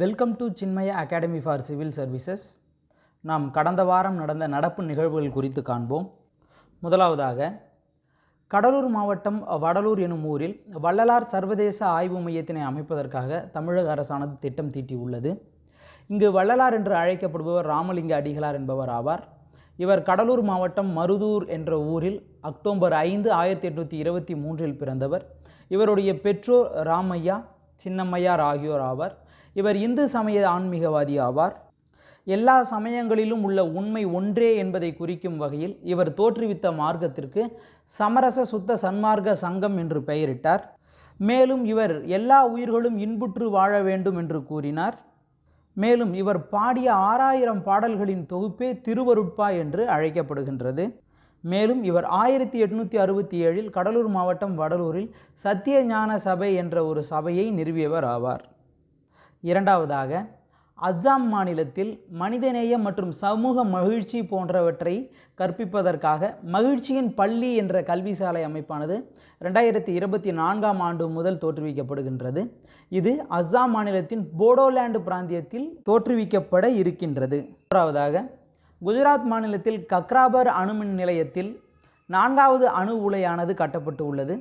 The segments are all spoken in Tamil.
Welcome to Chinmaya academy for civil services நாம் கடந்த வாரம் நடந்த நடப்பு நிகழ்வுகள் குறித்து காண்போம். முதலாவதாக கடலூர் மாவட்டம் வடலூர் எனும் ஊரில் வள்ளலார் சர்வதேச ஆய்வு மையத்தினை அமைப்பதற்காக தமிழக அரசானது திட்டம் தீட்டியுள்ளது. இங்கு வள்ளலார் என்று அழைக்கப்படுபவர் ராமலிங்க அடிகளார் என்பவர் ஆவார். இவர் கடலூர் மாவட்டம் மருதூர் என்ற ஊரில் அக்டோபர் ஐந்து ஆயிரத்தி எட்நூற்றி இருபத்தி மூன்றில் பிறந்தவர். இவருடைய பெற்றோர் ராமையா சின்னம்மையார் ஆகியோர் ஆவார். இவர் இந்து சமய ஆன்மீகவாதி ஆவார். எல்லா சமயங்களிலும் உள்ள உண்மை ஒன்றே என்பதை குறிக்கும் வகையில் இவர் தோற்றுவித்த மார்க்கத்திற்கு சமரச சுத்த சன்மார்க்க சங்கம் என்று பெயரிட்டார். மேலும் இவர் எல்லா உயிர்களும் இன்புற்று வாழ வேண்டும் என்று கூறினார். மேலும் இவர் பாடிய ஆறாயிரம் பாடல்களின் தொகுப்பே திருவருட்பா என்று அழைக்கப்படுகின்றது. மேலும் இவர் ஆயிரத்தி எட்நூற்றி அறுபத்தி ஏழில் கடலூர் மாவட்டம் வடலூரில் சத்திய ஞான சபை என்ற ஒரு சபையை நிறுவியவர் ஆவார். இரண்டாவதாக அஸ்ஸாம் மாநிலத்தில் மனிதநேயம் மற்றும் சமூக மகிழ்ச்சி போன்றவற்றை கற்பிப்பதற்காக மகிழ்ச்சியின் பள்ளி என்ற கல்விசாலை அமைப்பானது ரெண்டாயிரத்தி இருபத்தி நான்காம் ஆண்டு முதல் தோற்றுவிக்கப்படுகின்றது. இது அஸ்ஸாம் மாநிலத்தின் போடோலேண்டு பிராந்தியத்தில் தோற்றுவிக்கப்பட இருக்கின்றது. மூன்றாவதாக குஜராத் மாநிலத்தில் கக்ராபர் அணுமின் நிலையத்தில் நான்காவது அணு உலையானது கட்டப்பட்டு உள்ளது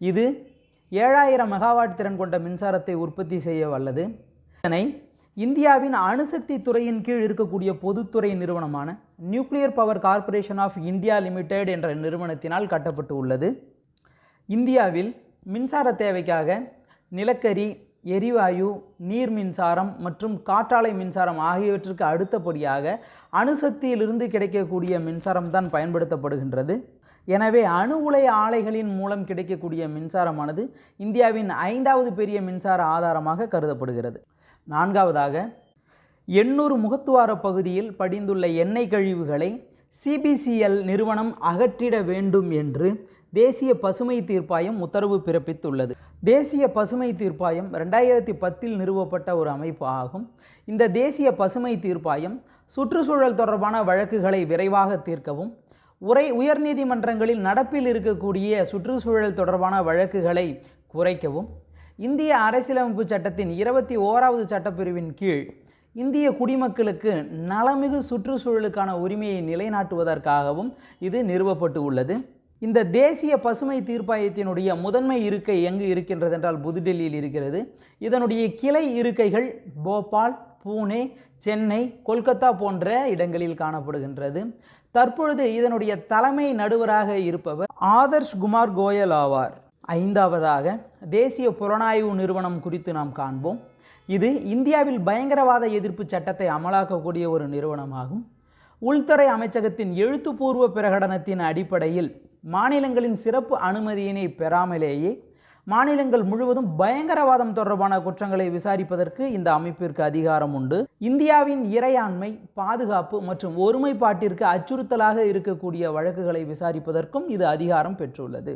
இது ஏழாயிரம் மெகாவாட் திறன் கொண்ட மின்சாரத்தை உற்பத்தி செய்ய வல்லது இதனை இந்தியாவின் அணுசக்தி துறையின் கீழ் இருக்கக்கூடிய பொதுத்துறை நிறுவனமான nuclear power corporation of India limited என்ற நிறுவனத்தினால் கட்டப்பட்டு உள்ளது. இந்தியாவில் மின்சார தேவைக்காக நிலக்கரி எரிவாயு நீர் மின்சாரம் மற்றும் காற்றாலை மின்சாரம் ஆகியவற்றிற்கு அடுத்தபடியாக அணுசக்தியிலிருந்து கிடைக்கக்கூடிய மின்சாரம் தான் பயன்படுத்தப்படுகின்றது. எனவே அணு உலை ஆலைகளின் மூலம் கிடைக்கக்கூடிய மின்சாரமானது இந்தியாவின் ஐந்தாவது பெரிய மின்சார ஆதாரமாக கருதப்படுகிறது. நான்காவதாக எண்ணூறு முகத்துவார பகுதியில் படிந்துள்ள எண்ணெய் கழிவுகளை சிபிசிஎல் நிறுவனம் அகற்றிட வேண்டும் என்று தேசிய பசுமை தீர்ப்பாயம் உத்தரவு பிறப்பித்துள்ளது. தேசிய பசுமை தீர்ப்பாயம் ரெண்டாயிரத்தி பத்தில் நிறுவப்பட்ட ஒரு அமைப்பு ஆகும். இந்த தேசிய பசுமை தீர்ப்பாயம் சுற்றுச்சூழல் தொடர்பான வழக்குகளை விரைவாக தீர்க்கவும் உரை உயர்நீதிமன்றங்களில் நடப்பில் இருக்கக்கூடிய சுற்றுச்சூழல் தொடர்பான வழக்குகளை குறைக்கவும் இந்திய அரசியலமைப்பு சட்டத்தின் இருபத்தி ஓராவது சட்டப்பிரிவின் கீழ் இந்திய குடிமக்களுக்கு நலமிகு சுற்றுச்சூழலுக்கான உரிமையை நிலைநாட்டுவதற்காகவும் இது நிறுவப்பட்டு உள்ளது. இந்த தேசிய பசுமை தீர்ப்பாயத்தினுடைய முதன்மை இருக்கை எங்கு இருக்கின்றது என்றால் புதுடெல்லியில் இருக்கிறது. இதனுடைய கிளை இருக்கைகள் போபால் பூனே சென்னை கொல்கத்தா போன்ற இடங்களில் காணப்படுகின்றது. தற்பொழுது இதனுடைய தலைமை நடுவராக இருப்பவர் ஆதர்ஷ் குமார் கோயல் ஆவார். ஐந்தாவதாக தேசிய புலனாய்வு நிறுவனம் குறித்து நாம் காண்போம். இது இந்தியாவில் பயங்கரவாத எதிர்ப்பு சட்டத்தை அமலாக்கக்கூடிய ஒரு நிறுவனமாகும். உள்துறை அமைச்சகத்தின் எழுத்துப்பூர்வ பிரகடனத்தின் அடிப்படையில் மாநிலங்களின் சிறப்பு அனுமதியினை பெறாமலேயே மாநிலங்கள் முழுவதும் பயங்கரவாதம் தொடர்பான குற்றங்களை விசாரிப்பதற்கு இந்த அமைப்பிற்கு அதிகாரம் உண்டு. இந்தியாவின் இறையாண்மை பாதுகாப்பு மற்றும் ஒருமைப்பாட்டிற்கு அச்சுறுத்தலாக இருக்கக்கூடிய வழக்குகளை விசாரிப்பதற்கும் இது அதிகாரம் பெற்றுள்ளது.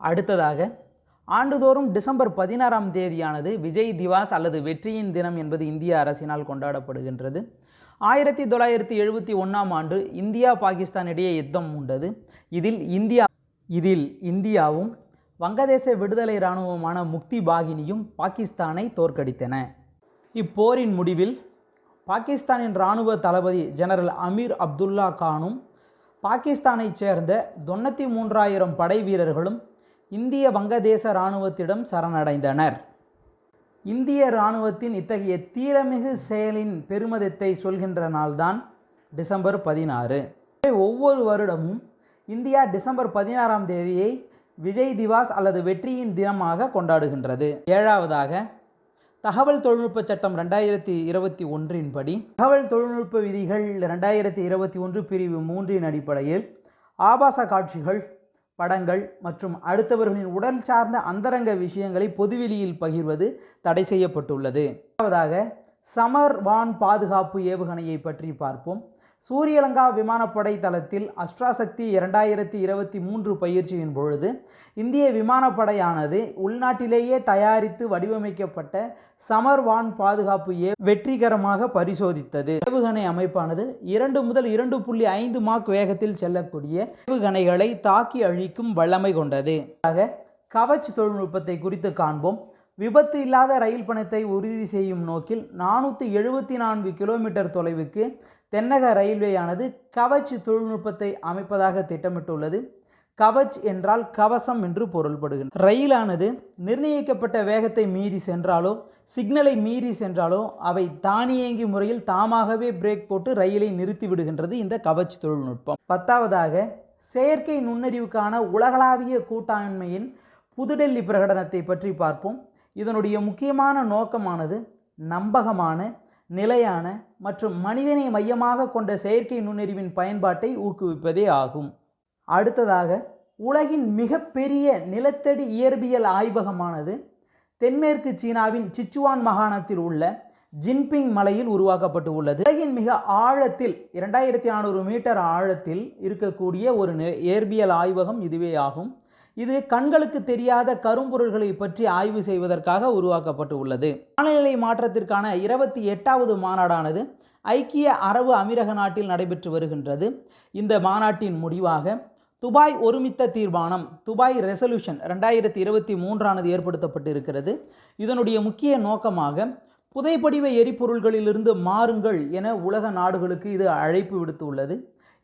அடுத்ததாக ஆண்டுதோறும் டிசம்பர் பதினாறாம் தேதியானது விஜய் திவாஸ் அல்லது வெற்றியின் தினம் என்பது இந்திய அரசினால் கொண்டாடப்படுகின்றது. ஆயிரத்தி தொள்ளாயிரத்தி எழுபத்தி ஒன்றாம் ஆண்டு இந்தியா பாகிஸ்தான் இடையே யுத்தம் உண்டது. இதில் இந்தியா இதில் இந்தியாவும் வங்கதேச விடுதலை இராணுவமான முக்தி பாகினியும் பாகிஸ்தானை தோற்கடித்தன. இப்போரின் முடிவில் பாகிஸ்தானின் இராணுவ தளபதி ஜெனரல் அமீர் அப்துல்லா கானும் பாகிஸ்தானைச் சேர்ந்த தொண்ணூற்றி மூன்றாயிரம் படை வீரர்களும் இந்திய வங்கதேச இராணுவத்திடம் சரணடைந்தனர். இந்திய இராணுவத்தின் இத்தகைய தீரமிகு செயலின் பெருமிதத்தை சொல்கின்ற நாள்தான் டிசம்பர் பதினாறு. ஒவ்வொரு வருடமும் இந்தியா டிசம்பர் பதினாறாம் தேதியை விஜய் திவாஸ் அல்லது வெற்றியின் தினமாக கொண்டாடுகின்றது. ஏழாவதாக தகவல் தொழில்நுட்ப சட்டம் ரெண்டாயிரத்தி இருபத்தி ஒன்றின் படி தகவல் தொழில்நுட்ப விதிகள் ரெண்டாயிரத்தி இருபத்தி ஒன்று பிரிவு மூன்றின் அடிப்படையில் ஆபாச காட்சிகள் படங்கள் மற்றும் அடுத்தவர்களின் உடல் சார்ந்த அந்தரங்க விஷயங்களை பொதுவெளியில் பகிர்வது தடை செய்யப்பட்டுள்ளது. இரண்டாவதாக சமர் வான் பாதுகாப்பு ஏவுகணையை பற்றி பார்ப்போம். சூரியலங்கா விமானப்படை தளத்தில் அஸ்ட்ராசக்தி இரண்டாயிரத்தி இருபத்தி மூன்று பயிற்சியின் பொழுது இந்திய விமானப்படையானது உள்நாட்டிலேயே தயாரித்து வடிவமைக்கப்பட்ட சமர் வான் பாதுகாப்பு ஏ வெற்றிகரமாக பரிசோதித்தது. ஏவுகணை அமைப்பானது இரண்டு முதல் இரண்டு புள்ளி ஐந்து மாக் வேகத்தில் செல்லக்கூடிய ஏவுகணைகளை தாக்கி அழிக்கும் வல்லமை கொண்டது. ஆக கவச் தொழில்நுட்பத்தை குறித்து காண்போம். விபத்து இல்லாத ரயில் பணத்தை உறுதி செய்யும் நோக்கில் நானூற்றி எழுபத்தி நான்கு கிலோமீட்டர் தொலைவுக்கு தென்னக ரயில்வேயானது கவச் தொழில்நுட்பத்தை அமைப்பதாக திட்டமிட்டுள்ளது. கவச் என்றால் கவசம் என்று பொருள்படுகிறது ரயிலானது நிர்ணயிக்கப்பட்ட வேகத்தை மீறி சென்றாலோ சிக்னலை மீறி சென்றாலோ அவை தானியங்கி முறையில் தாமாகவே பிரேக் போட்டு ரயிலை நிறுத்தி விடுகின்றது இந்த கவச் தொழில்நுட்பம். பத்தாவதாக செயற்கை நுண்ணறிவுக்கான உலகளாவிய கூட்டாண்மையின் புதுடெல்லி பிரகடனத்தை பற்றி பார்ப்போம். இதனுடைய முக்கியமான நோக்கமானது நம்பகமான நிலையான மற்றும் மனிதனை மையமாக கொண்ட செயற்கை நுண்ணறிவின் பயன்பாட்டை ஊக்குவிப்பதே ஆகும். அடுத்ததாக உலகின் மிகப்பெரிய நிலத்தடி இயற்பியல் ஆய்வகமானது தென்மேற்கு சீனாவின் சிச்சுவான் மாகாணத்தில் உள்ள ஜின்பிங் மலையில் உருவாக்கப்பட்டு உள்ளது. உலகின் மிக ஆழத்தில் இரண்டாயிரத்தி நானூறு மீட்டர் ஆழத்தில் இருக்கக்கூடிய ஒரு இயற்பியல் ஆய்வகம் இதுவே ஆகும். இது கண்களுக்கு தெரியாத கரும்பொருள்களை பற்றி ஆய்வு செய்வதற்காக உருவாக்கப்பட்டு உள்ளது. வானிலை மாற்றத்திற்கான இருபத்தி எட்டாவது மாநாடானது ஐக்கிய அரபு அமீரக நாட்டில் நடைபெற்று வருகின்றது. இந்த மாநாட்டின் முடிவாக துபாய் ஒருமித்த தீர்மானம் துபாய் ரெசல்யூஷன் ரெண்டாயிரத்தி இருபத்தி மூன்றானது ஏற்படுத்தப்பட்டு இருக்கிறது இதனுடைய முக்கிய நோக்கமாக புதைப்படிவ எரிபொருள்களிலிருந்து மாறுங்கள் என உலக நாடுகளுக்கு இது அழைப்பு விடுத்துள்ளது.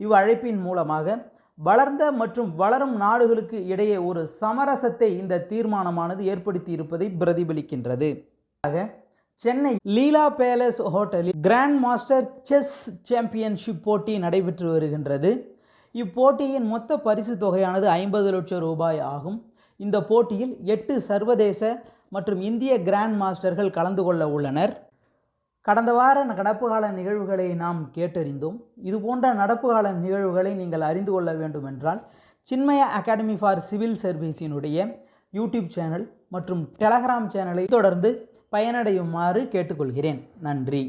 இவ் அழைப்பின் மூலமாக வளர்ந்த மற்றும் வளரும் நாடுகளுக்கு இடையே ஒரு சமரசத்தை இந்த தீர்மானமானது ஏற்படுத்தி இருப்பதை பிரதிபலிக்கின்றது. ஆக, சென்னை லீலா பேலஸ் ஹோட்டலில் கிராண்ட் மாஸ்டர் செஸ் சாம்பியன்ஷிப் போட்டி நடைபெற்று வருகின்றது. இப்போட்டியின் மொத்த பரிசு தொகையானது ஐம்பது லட்சம் ரூபாய் ஆகும். இந்த போட்டியில் எட்டு சர்வதேச மற்றும் இந்திய கிராண்ட் மாஸ்டர்கள் கலந்து கொள்ள உள்ளனர். கடந்த வார நடப்பு கால நிகழ்வுகளை நாம் கேட்டறிந்தோம். இது போன்ற நடப்பு கால நிகழ்வுகளை நீங்கள் அறிந்து கொள்ள வேண்டுமென்றால் சின்மய அகாடமி ஃபார் சிவில் சர்வீஸினுடைய யூடியூப் சேனல் மற்றும் டெலகிராம் சேனலை தொடர்ந்து பயனடையுமாறு கேட்டுக்கொள்கிறேன். நன்றி.